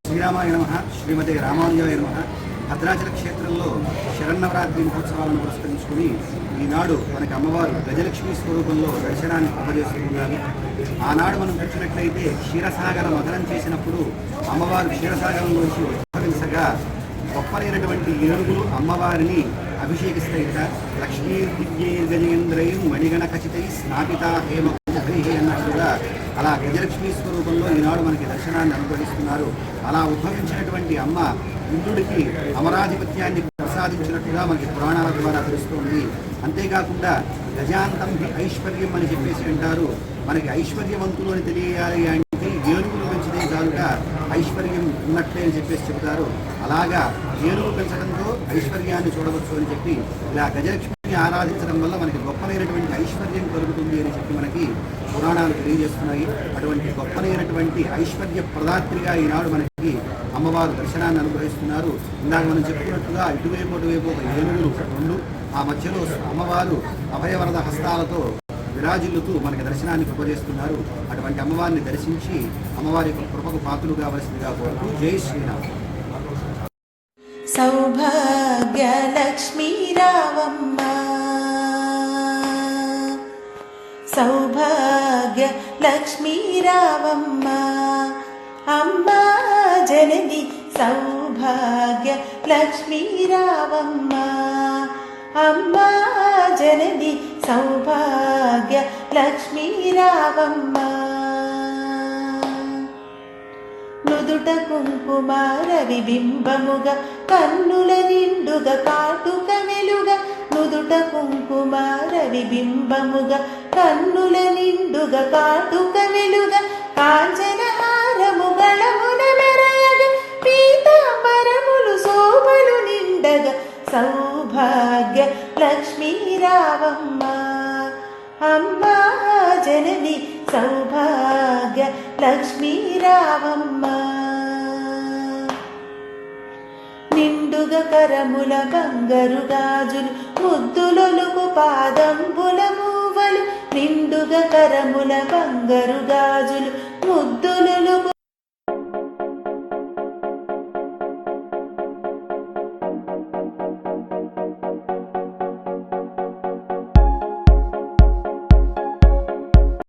శ్రీరామాయ నమ. శ్రీమతి రామానుజాయ నమ. భద్రాచల క్షేత్రంలో శరన్నవరాత్రి మహోత్సవాలను పురస్కరించుకుని ఈనాడు మనకి అమ్మవారు గజలక్ష్మి స్వరూపంలో దర్శనాన్ని కృపజేస్తున్నారు ఆనాడు మనం చూసినట్లయితే క్షీరసాగరం మదనం చేసినప్పుడు అమ్మవారు క్షీరసాగరంలోంచి ఉద్భవించగా గొప్పలైనటువంటి ఏనుగులు అమ్మవారిని అభిషేకిస్తాయిట లక్ష్మీ దివ్యైర్గజేంద్రయం మణిగణ ఖచ్చితై స్నాపిత హేమ హరి అన్నట్లుగా అలా గజలక్ష్మీ స్వరూపంలో ఈనాడు మనకి దర్శనాన్ని అనుగ్రహిస్తున్నారు. అలా ఉద్భవించినటువంటి అమ్మ ఇంద్రుడికి అమరాధిపత్యాన్ని ప్రసాదించినట్టుగా మనకి పురాణాల ద్వారా తెలుస్తోంది. అంతేకాకుండా గజాంతం ఐశ్వర్యం అని చెప్పేసి అంటారు. మనకి ఐశ్వర్యవంతులు అని తెలియాలి అంటే ఏనుగులు పెంచితే చాలుగా ఐశ్వర్యం ఉన్నట్లే అని చెప్పేసి చెబుతారు. అలాగా ఏనుగు పెంచడంతో ఐశ్వర్యాన్ని చూడవచ్చు అని చెప్పి ఇలా గజలక్ష్మిని ఆరాధించడం వల్ల మనకి గొప్పనైనటువంటి ఐశ్వర్యం కలుగుతుంది అని చెప్పి మనకి పురాణాలు తెలియజేస్తున్నాయి. అటువంటి గొప్పనైనటువంటి ఐశ్వర్య ప్రదాత్రిగా ఈనాడు మనకి అమ్మవారు దర్శనాన్ని అనుగ్రహిస్తున్నారు. ఇందాక మనం చెప్పుకున్నట్టుగా ఇటువైపు అటువైపు ఒక ఏనుగులు రెండు ఆ మధ్యలో అమ్మవారు అభయవరద హస్తాలతో విరాజిల్లుతూ మనకి దర్శనానికి కృపజేస్తున్నారు అటువంటి అమ్మవారిని దర్శించి అమ్మవారి యొక్క కృపకు పాత్రలు కావలసిందిగా కోరుతూ జై శ్రీరామ్. సౌభాగ్యలక్ష్మీ రావమ్మ సౌభాగ్య లక్ష్మీ రావమ్మ అమ్మా జనని సౌభాగ్య లక్ష్మీ రావమ్మ అమ్మా రావమ్మ నుదుట కుంకుమార విబింబముగా కన్నుల నిండుగా కాటుక వెలుగ నుదుట కుంకుమార విబింబముగా కన్నుల నిండుగా కాటుక వెలుగ కాంచన హారము గళమున మెరయగ పీతాంబరములు శోభలు నిండగా సౌభాగ్య లక్ష్మీరావమ్మ. అమ్మా జనని సౌభాగ్య లక్ష్మీ రావమ్మ నిండుగ కరముల బంగారు గాజులు ముద్దులొలుకు పాదంబుల మూవలు నిండుగ కరముల బంగారు గాజులు ముద్దు